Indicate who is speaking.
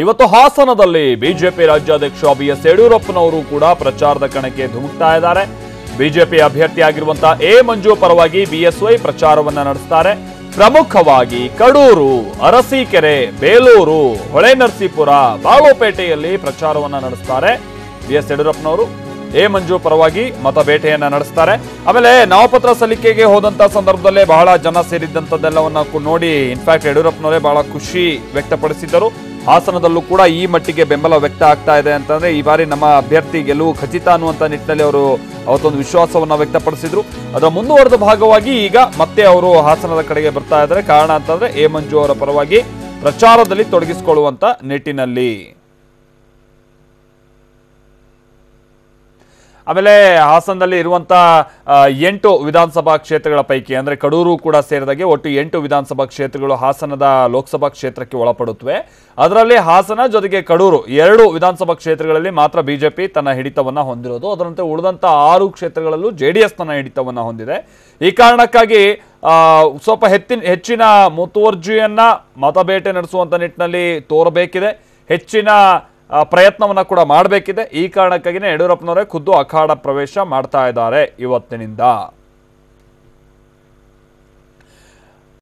Speaker 1: ಇವತ್ತು ಹಾಸನದಲ್ಲಿ ಬಿಜೆಪಿ ರಾಜ್ಯಾಧ್ಯಕ್ಷ ಬಿ ಎಸ್ ಯಡಿಯೂರಪ್ಪನವರು ಕೂಡ ಪ್ರಚಾರದ ಕಣಕ್ಕೆ ಧುಮುಕ್ತಾ ಇದ್ದಾರೆ. ಬಿಜೆಪಿ ಅಭ್ಯರ್ಥಿಯಾಗಿರುವಂತಹ ಎ ಮಂಜು ಪರವಾಗಿ ಬಿಎಸ್ವೈ ಪ್ರಚಾರವನ್ನ ನಡೆಸ್ತಾರೆ. ಪ್ರಮುಖವಾಗಿ ಕಡೂರು, ಅರಸೀಕೆರೆ, ಬೇಲೂರು, ಹೊಳೆನರಸೀಪುರ, ಬಾಗಲಕೋಟೆಯಲ್ಲಿ ಪ್ರಚಾರವನ್ನ ನಡೆಸ್ತಾರೆ ಬಿ ಎಸ್ ಯಡಿಯೂರಪ್ಪನವರು. ಎ ಮಂಜು ಪರವಾಗಿ ಮತ ಬೇಟೆಯನ್ನ ನಡೆಸ್ತಾರೆ. ಆಮೇಲೆ ನಾಮಪತ್ರ ಸಲ್ಲಿಕೆಗೆ ಹೋದಂತ ಸಂದರ್ಭದಲ್ಲೇ ಬಹಳ ಜನ ಸೇರಿದ್ದಂಥದ್ದೆಲ್ಲವನ್ನ ನೋಡಿ, ಇನ್ಫ್ಯಾಕ್ಟ್ ಯಡಿಯೂರಪ್ಪನವರೇ ಬಹಳ ಖುಷಿ ವ್ಯಕ್ತಪಡಿಸಿದ್ದರು. ಹಾಸನದಲ್ಲೂ ಕೂಡ ಈ ಮಟ್ಟಿಗೆ ಬೆಂಬಲ ವ್ಯಕ್ತ ಆಗ್ತಾ ಇದೆ ಅಂತಂದ್ರೆ ಈ ಬಾರಿ ನಮ್ಮ ಅಭ್ಯರ್ಥಿ ಗೆಲುವು ಖಚಿತ ಅನ್ನುವಂತ ನಿಟ್ಟಿನಲ್ಲಿ ಅವರು ಅವತ್ತೊಂದು ವಿಶ್ವಾಸವನ್ನ ವ್ಯಕ್ತಪಡಿಸಿದ್ರು. ಅದರ ಮುಂದುವರೆದ ಭಾಗವಾಗಿ ಈಗ ಮತ್ತೆ ಅವರು ಹಾಸನದ ಕಡೆಗೆ ಬರ್ತಾ ಇದ್ದಾರೆ. ಕಾರಣ ಅಂತಂದ್ರೆ ಹೇಮಂಜು ಮಂಜು ಅವರ ಪರವಾಗಿ ಪ್ರಚಾರದಲ್ಲಿ ತೊಡಗಿಸಿಕೊಳ್ಳುವಂತ ನಿಟ್ಟಿನಲ್ಲಿ. ಆಮೇಲೆ ಹಾಸನದಲ್ಲಿ ಇರುವಂತ ಆ, ಎಂಟು ವಿಧಾನಸಭಾ ಕ್ಷೇತ್ರಗಳ ಪೈಕಿ ಅಂದ್ರೆ ಕಡೂರು ಕೂಡ ಸೇರಿದಾಗೆ ಒಟ್ಟು ಎಂಟು ವಿಧಾನಸಭಾ ಕ್ಷೇತ್ರಗಳು ಹಾಸನದ ಲೋಕಸಭಾ ಕ್ಷೇತ್ರಕ್ಕೆ ಒಳಪಡುತ್ತವೆ. ಅದರಲ್ಲಿ ಹಾಸನ ಜೊತೆಗೆ ಕಡೂರು ಎರಡು ವಿಧಾನಸಭಾ ಕ್ಷೇತ್ರಗಳಲ್ಲಿ ಮಾತ್ರ ಬಿಜೆಪಿ ತನ್ನ ಹಿಡಿತವನ್ನ ಹೊಂದಿರೋದು. ಅದರಂತೆ ಉಳಿದಂತ ಆರು ಕ್ಷೇತ್ರಗಳಲ್ಲೂ ಜೆ ತನ್ನ ಹಿಡಿತವನ್ನ ಹೊಂದಿದೆ. ಈ ಕಾರಣಕ್ಕಾಗಿ ಸ್ವಲ್ಪ ಹೆಚ್ಚಿನ ಹೆಚ್ಚಿನ ಮುತುವರ್ಜಿಯನ್ನ ಮತಬೇಟೆ ನಡೆಸುವಂತ ನಿಟ್ಟಿನಲ್ಲಿ ತೋರಬೇಕಿದೆ. ಹೆಚ್ಚಿನ ಪ್ರಯತ್ನವನ್ನ ಕೂಡ ಮಾಡಬೇಕಿದೆ. ಈ ಕಾರಣಕ್ಕಾಗಿನೇ ಯಡಿಯೂರಪ್ಪನವರೇ ಖುದ್ದು ಅಖಾಡ ಪ್ರವೇಶ ಮಾಡ್ತಾ ಇದ್ದಾರೆ ಇವತ್ತಿನಿಂದ.